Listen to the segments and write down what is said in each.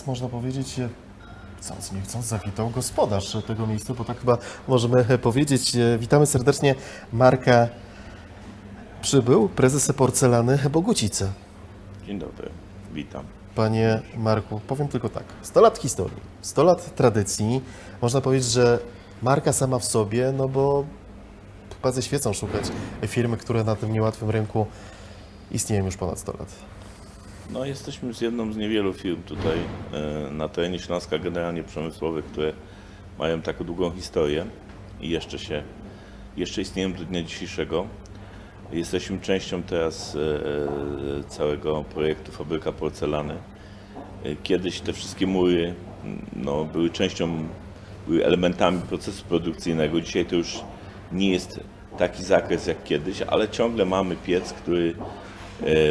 Nas można powiedzieć, e, chcąc nie chcąc, zawitał gospodarz tego miejsca, bo tak chyba możemy e, powiedzieć. E, Witamy serdecznie Marka Przybył, prezes porcelany Bogucice. Dzień dobry, witam. Panie Marku, powiem tylko tak. 100 lat historii, 100 lat tradycji. Można powiedzieć, że marka sama w sobie, no bo chyba ze świecą szukać firmy, które na tym niełatwym rynku istnieją już ponad 100 lat. No, jesteśmy z jedną z niewielu firm tutaj e, na terenie Śląska, generalnie przemysłowych, które mają taką długą historię i jeszcze się, jeszcze istnieją do dnia dzisiejszego. Jesteśmy częścią teraz e, e, całego projektu Fabryka Porcelany. Kiedyś te wszystkie mury no, były częścią, były elementami procesu produkcyjnego. Dzisiaj to już nie jest taki zakres jak kiedyś, ale ciągle mamy piec, który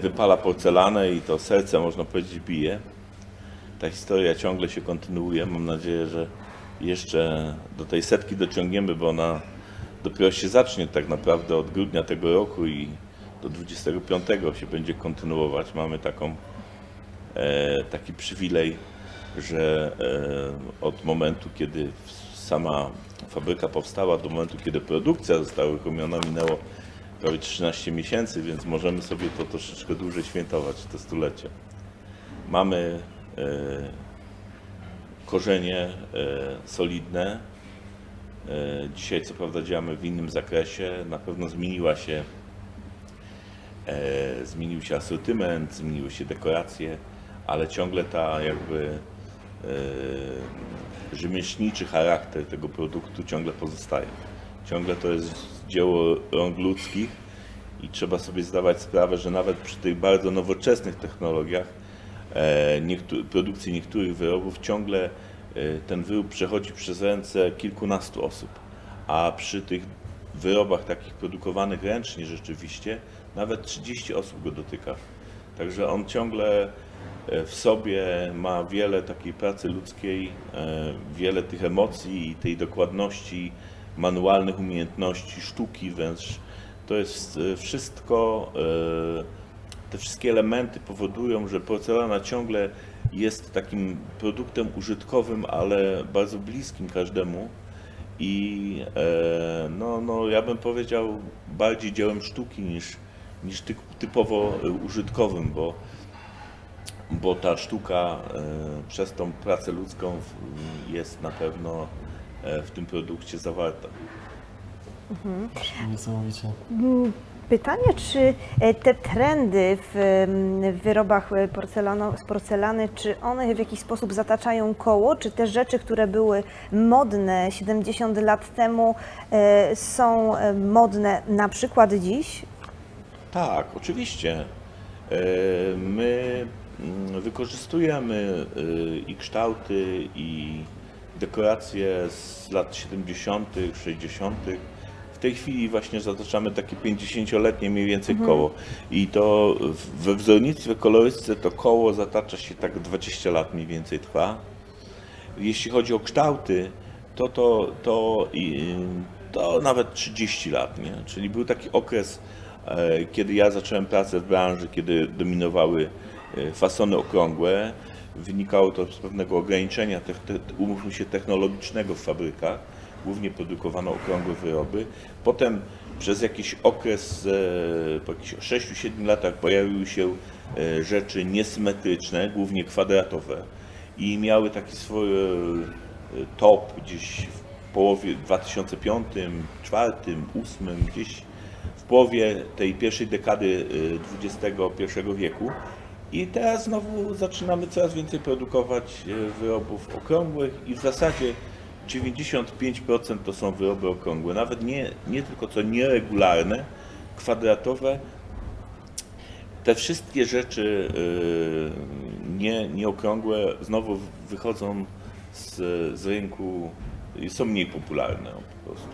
wypala porcelanę i to serce, można powiedzieć, bije. Ta historia ciągle się kontynuuje. Mam nadzieję, że jeszcze do tej setki dociągniemy, bo ona dopiero się zacznie tak naprawdę od grudnia tego roku i do 25 się będzie kontynuować. Mamy taką, e, taki przywilej, że e, od momentu, kiedy sama fabryka powstała, do momentu, kiedy produkcja została uruchomiona, minęło prawie 13 miesięcy, więc możemy sobie to troszeczkę dłużej świętować, to stulecie. Mamy e, korzenie e, solidne. E, dzisiaj co prawda działamy w innym zakresie, na pewno zmieniła się zmienił się asortyment, zmieniły się dekoracje, ale ciągle ta jakby rzemieślniczy charakter tego produktu ciągle pozostaje. Ciągle to jest dzieło rąk ludzkich i trzeba sobie zdawać sprawę, że nawet przy tych bardzo nowoczesnych technologiach e, produkcji niektórych wyrobów ciągle e, ten wyrób przechodzi przez ręce kilkunastu osób, a przy tych wyrobach takich produkowanych ręcznie rzeczywiście nawet 30 osób go dotyka. Także on ciągle e, w sobie ma wiele takiej pracy ludzkiej, wiele tych emocji i tej dokładności, manualnych umiejętności, sztuki wręcz. To jest e, wszystko, e, te wszystkie elementy powodują, że porcelana ciągle jest takim produktem użytkowym, ale bardzo bliskim każdemu. I e, no, no, ja bym powiedział bardziej dziełem sztuki niż, niż ty, typowo użytkowym, bo, bo ta sztuka przez tą pracę ludzką jest na pewno w tym produkcie zawarta. Niesamowicie. Pytanie, czy e, te trendy w w wyrobach e, porcelano, z porcelany, czy one w jakiś sposób zataczają koło, czy te rzeczy, które były modne 70 lat temu, e, są e, modne na przykład dziś? Tak, oczywiście. E, My mm, wykorzystujemy e, i kształty, i dekoracje z lat 70., 60. W tej chwili właśnie zataczamy takie 50-letnie mniej więcej koło. I to we wzornictwie kolorystyce to koło zatacza się tak 20 lat mniej więcej trwa. Jeśli chodzi o kształty, to, to, to, to nawet 30 lat, nie? Czyli był taki okres, e, kiedy ja zacząłem pracę w branży, kiedy dominowały e, fasony okrągłe. Wynikało to z pewnego ograniczenia, te, te, umówmy się, technologicznego w fabrykach. Głównie produkowano okrągłe wyroby. Potem przez jakiś okres, e, po jakichś 6-7 latach pojawiły się e, rzeczy niesymetryczne, głównie kwadratowe i miały taki swój e, top gdzieś w połowie 2005, 2004, 2008, gdzieś w połowie tej pierwszej dekady XXI wieku. I teraz znowu zaczynamy coraz więcej produkować e, wyrobów okrągłych i w zasadzie 95% to są wyroby okrągłe. Nawet nie, nie tylko co nieregularne, kwadratowe, te wszystkie rzeczy y, nie, nieokrągłe znowu wychodzą z, z rynku i są mniej popularne po prostu.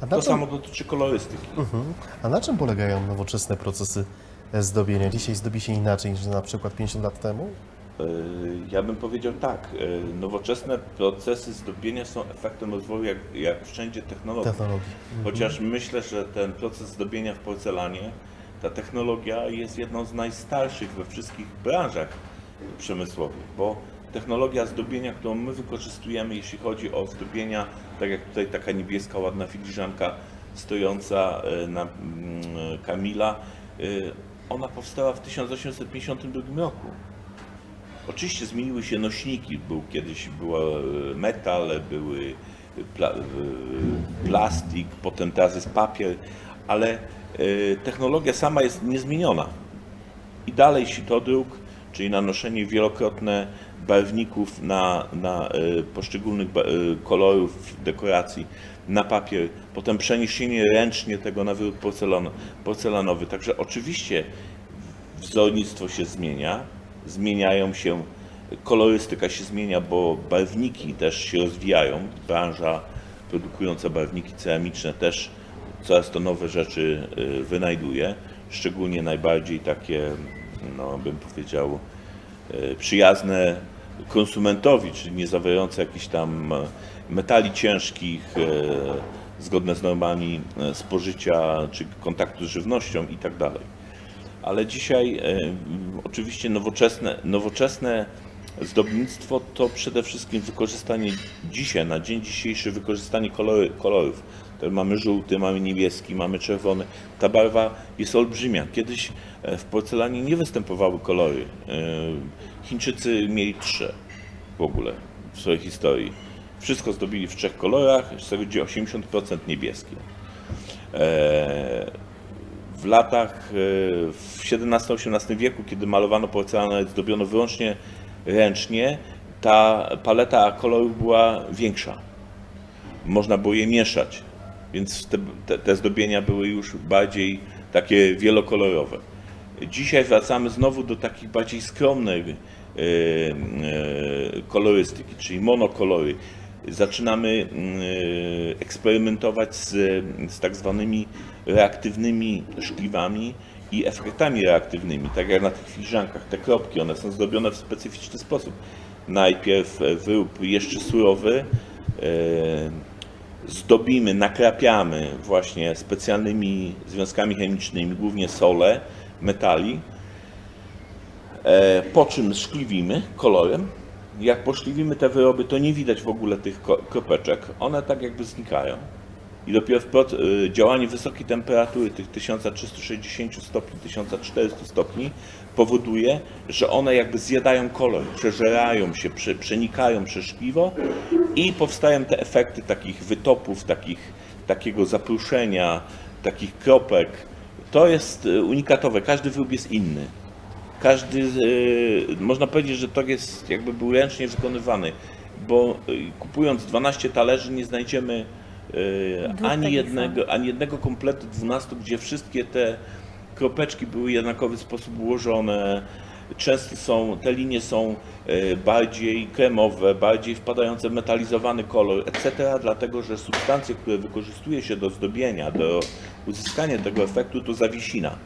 A na, To czym, samo dotyczy kolorystyki. Mhm. A na czym polegają nowoczesne procesy zdobienia? Dzisiaj zdobi się inaczej niż na przykład 50 lat temu? Y, Ja bym powiedział tak, y, nowoczesne procesy zdobienia są efektem rozwoju jak, jak wszędzie technologii. Technologii. Chociaż myślę, że ten proces zdobienia w porcelanie, ta technologia jest jedną z najstarszych we wszystkich branżach, przemysłowych, bo technologia zdobienia, którą my wykorzystujemy, jeśli chodzi o zdobienia, tak jak tutaj taka niebieska, ładna filiżanka stojąca e, na mm, Kamila, e, ona powstała w 1852 roku. Oczywiście zmieniły się nośniki. Był kiedyś był e, metal, były pla, e, plastik, potem teraz jest papier, ale e, technologia sama jest niezmieniona. I dalej sitodruk, czyli nanoszenie wielokrotne barwników na, na e, poszczególnych e, kolorów dekoracji na papier, potem przeniesienie ręcznie tego na wyrób porcelan, porcelanowy. Także oczywiście wzornictwo się zmienia, zmieniają się, kolorystyka się zmienia, bo barwniki też się rozwijają. Branża produkująca barwniki ceramiczne też coraz to nowe rzeczy y, wynajduje, szczególnie najbardziej takie, no bym powiedział, y, przyjazne konsumentowi, czyli nie zawierające jakichś tam metali ciężkich, e, zgodne z normami e, spożycia czy kontaktu z żywnością i tak ale dzisiaj e, oczywiście nowoczesne, nowoczesne zdobnictwo to przede wszystkim wykorzystanie dzisiaj, na dzień dzisiejszy wykorzystanie kolory, kolorów. Tutaj mamy żółty, mamy niebieski, mamy czerwony. Ta barwa jest olbrzymia. Kiedyś w porcelanie nie występowały kolory. Chińczycy mieli trzy w ogóle w swojej historii. Wszystko zdobili w trzech kolorach, z tego gdzie 80% niebieskie. E, w latach e, w XVII-XVIII wieku, kiedy malowano porcelanę zdobiono wyłącznie ręcznie, ta paleta kolorów była większa. Można było je mieszać, więc te, te, te zdobienia były już bardziej takie wielokolorowe. Dzisiaj wracamy znowu do takich bardziej skromnych e, kolorystyki, czyli monokolory. Zaczynamy mm, eksperymentować z, z tak zwanymi reaktywnymi szkliwami i efektami reaktywnymi, tak jak na tych filiżankach. Te kropki, one są zdobione w specyficzny sposób. Najpierw wyrób jeszcze surowy, e, zdobimy, nakrapiamy właśnie specjalnymi związkami chemicznymi, głównie sole, metali, e, po czym szkliwimy kolorem. Jak poszkliwimy te wyroby, to nie widać w ogóle tych kropeczek, one tak jakby znikają. I dopiero w y, działanie wysokiej temperatury, tych 1360 stopni, 1400 stopni, powoduje, że one jakby zjadają kolor, przeżerają się, prze, przenikają przez szkliwo i powstają te efekty takich wytopów, takich, takiego zapruszenia, takich kropek. To jest y, unikatowe, każdy wyrób jest inny. Każdy, y, można powiedzieć, że to jest jakby był ręcznie wykonywany, bo y, kupując 12 talerzy nie znajdziemy y, ani jednego, ani jednego kompletu 12, gdzie wszystkie te kropeczki były w jednakowy sposób ułożone. Często są, te linie są bardziej kremowe, bardziej wpadające w metalizowany kolor, etc., dlatego że substancje, które wykorzystuje się do zdobienia, do uzyskania tego efektu, to zawiesina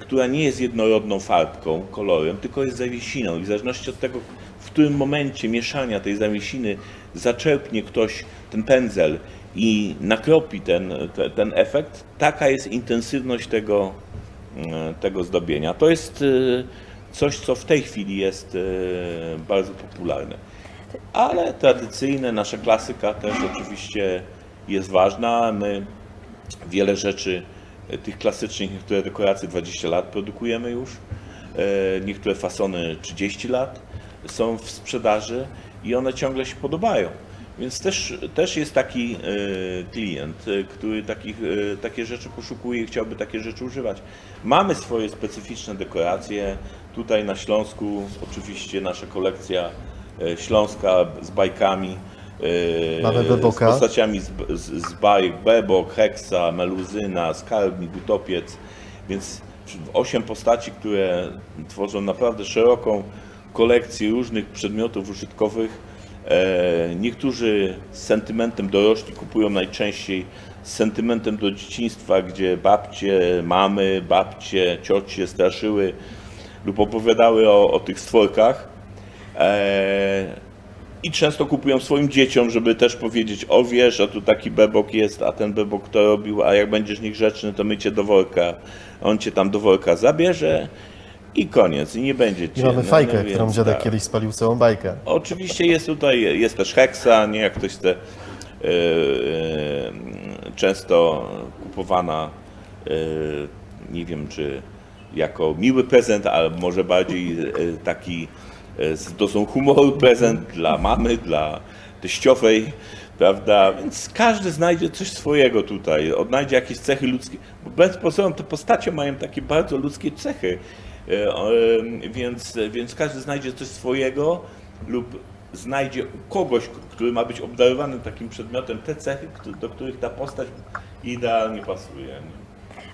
która nie jest jednorodną farbką, kolorem, tylko jest zawiesiną i w zależności od tego, w którym momencie mieszania tej zawiesiny zaczerpnie ktoś ten pędzel i nakropi ten, te, ten efekt, taka jest intensywność tego, e, tego zdobienia. To jest e, coś, co w tej chwili jest e, bardzo popularne. Ale tradycyjne, nasza klasyka też oczywiście jest ważna. My wiele rzeczy e, tych klasycznych, niektóre dekoracje 20 lat produkujemy już, e, niektóre fasony 30 lat są w sprzedaży i one ciągle się podobają. Więc też, też jest taki e, klient, e, który takich, e, takie rzeczy poszukuje i chciałby takie rzeczy używać. Mamy swoje specyficzne dekoracje. Tutaj na Śląsku oczywiście nasza kolekcja e, śląska z bajkami. E, Mamy z Beboka. postaciami z, z, z bajek Bebok, Heksa, Meluzyna, Skarbnik, Utopiec, więc osiem postaci, które tworzą naprawdę szeroką kolekcję różnych przedmiotów użytkowych. E, niektórzy z sentymentem dorośli kupują najczęściej z sentymentem do dzieciństwa, gdzie babcie, mamy, babcie, ciocie straszyły lub opowiadały o, o tych stworkach. I często kupują swoim dzieciom, żeby też powiedzieć, o wiesz, a tu taki bebok jest, a ten bebok to robił, a jak będziesz niegrzeczny, to my cię do worka, on cię tam do worka zabierze. i koniec, i nie będzie I cię. mamy No, fajkę, no którą więc dziadek tak. kiedyś spalił całą bajkę. Oczywiście jest tutaj, jest też heksa, nie jak ktoś chce, e, e, często kupowana, e, nie wiem czy jako miły prezent, ale może bardziej taki dozą humoru prezent dla mamy, dla teściowej, prawda? Więc każdy znajdzie coś swojego tutaj, odnajdzie jakieś cechy ludzkie. Bo bez pozoru te postacie mają takie bardzo ludzkie cechy, e, e, więc, więc każdy znajdzie coś swojego lub znajdzie u kogoś, który ma być obdarowany takim przedmiotem, te cechy, do których ta postać idealnie pasuje.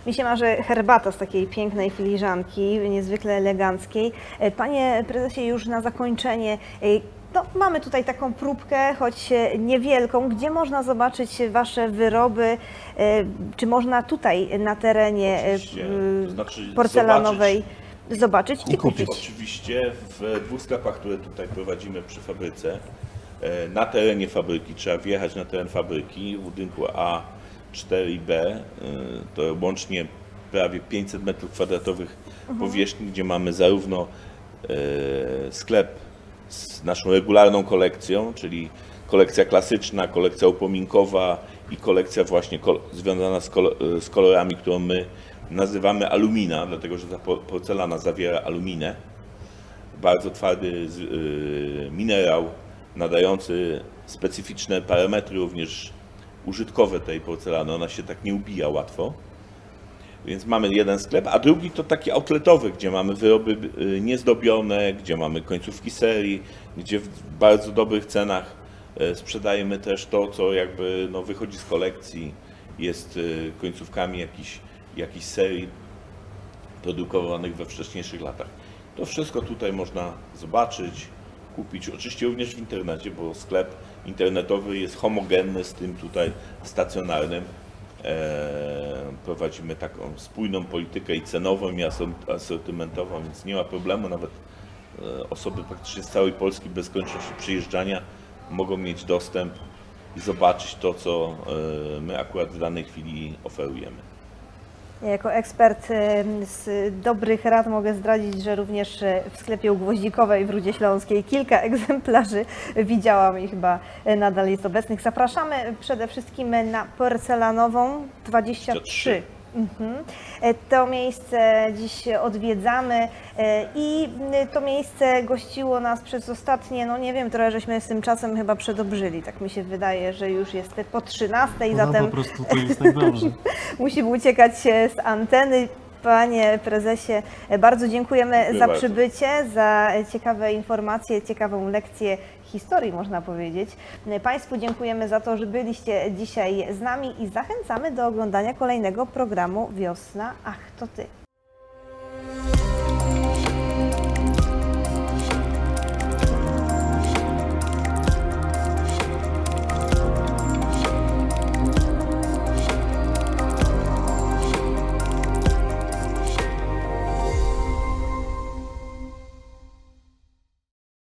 Mi się marzy herbata z takiej pięknej filiżanki, niezwykle eleganckiej. E, panie prezesie, już na zakończenie, e, no, mamy tutaj taką próbkę, choć e, niewielką, gdzie można zobaczyć Wasze wyroby, czy można tutaj na terenie znaczy porcelanowej zobaczyć, zobaczyć i kupić. kupić. Oczywiście w dwóch sklepach, które tutaj prowadzimy przy fabryce. Na terenie fabryki trzeba wjechać na teren fabryki w budynku A 4B, y, to łącznie prawie 500 m2 mhm. powierzchni, gdzie mamy zarówno y, sklep z naszą regularną kolekcją, czyli kolekcja klasyczna, kolekcja upominkowa i kolekcja właśnie związana y, z, kolorami, którą my nazywamy alumina, dlatego że ta porcelana zawiera aluminę, bardzo twardy minerał nadający specyficzne parametry również użytkowe tej porcelany. Ona się tak nie ubija łatwo. Więc mamy jeden sklep, a drugi to taki outletowy, gdzie mamy wyroby y, niezdobione, gdzie mamy końcówki serii, gdzie w bardzo dobrych cenach y, sprzedajemy też to, co jakby no, wychodzi z kolekcji, jest y, końcówkami jakichś jakichś serii produkowanych we wcześniejszych latach. To wszystko tutaj można zobaczyć, kupić, oczywiście również w internecie, bo sklep internetowy jest homogenny z tym tutaj stacjonarnym. Eee, prowadzimy taką spójną politykę i cenową, i asort- asortymentową, więc nie ma problemu. Nawet e, osoby praktycznie z całej Polski bez konieczności przyjeżdżania mogą mieć dostęp i zobaczyć to, co e, my akurat w danej chwili oferujemy. Ja Jako ekspert e, z dobrych rad mogę zdradzić, że również e, w sklepie u Gwoździkowej w Rudzie Śląskiej kilka egzemplarzy widziałam i chyba e, nadal jest obecnych. Zapraszamy przede wszystkim na porcelanową 23. Mhm. E, To miejsce dziś odwiedzamy e, i m, to miejsce gościło nas przez ostatnie, no nie wiem, trochę żeśmy z tym czasem chyba przedobrzyli. Tak mi się wydaje, że już jest po 13, zatem No, po prostu to jest tak dobrze. musimy uciekać e, z anteny. Panie prezesie, bardzo dziękujemy Dziękuję za bardzo. przybycie, za ciekawe informacje, ciekawą lekcję historii, można powiedzieć. Państwu dziękujemy za to, że byliście dzisiaj z nami i zachęcamy do oglądania kolejnego programu Wiosna. Ach, to ty.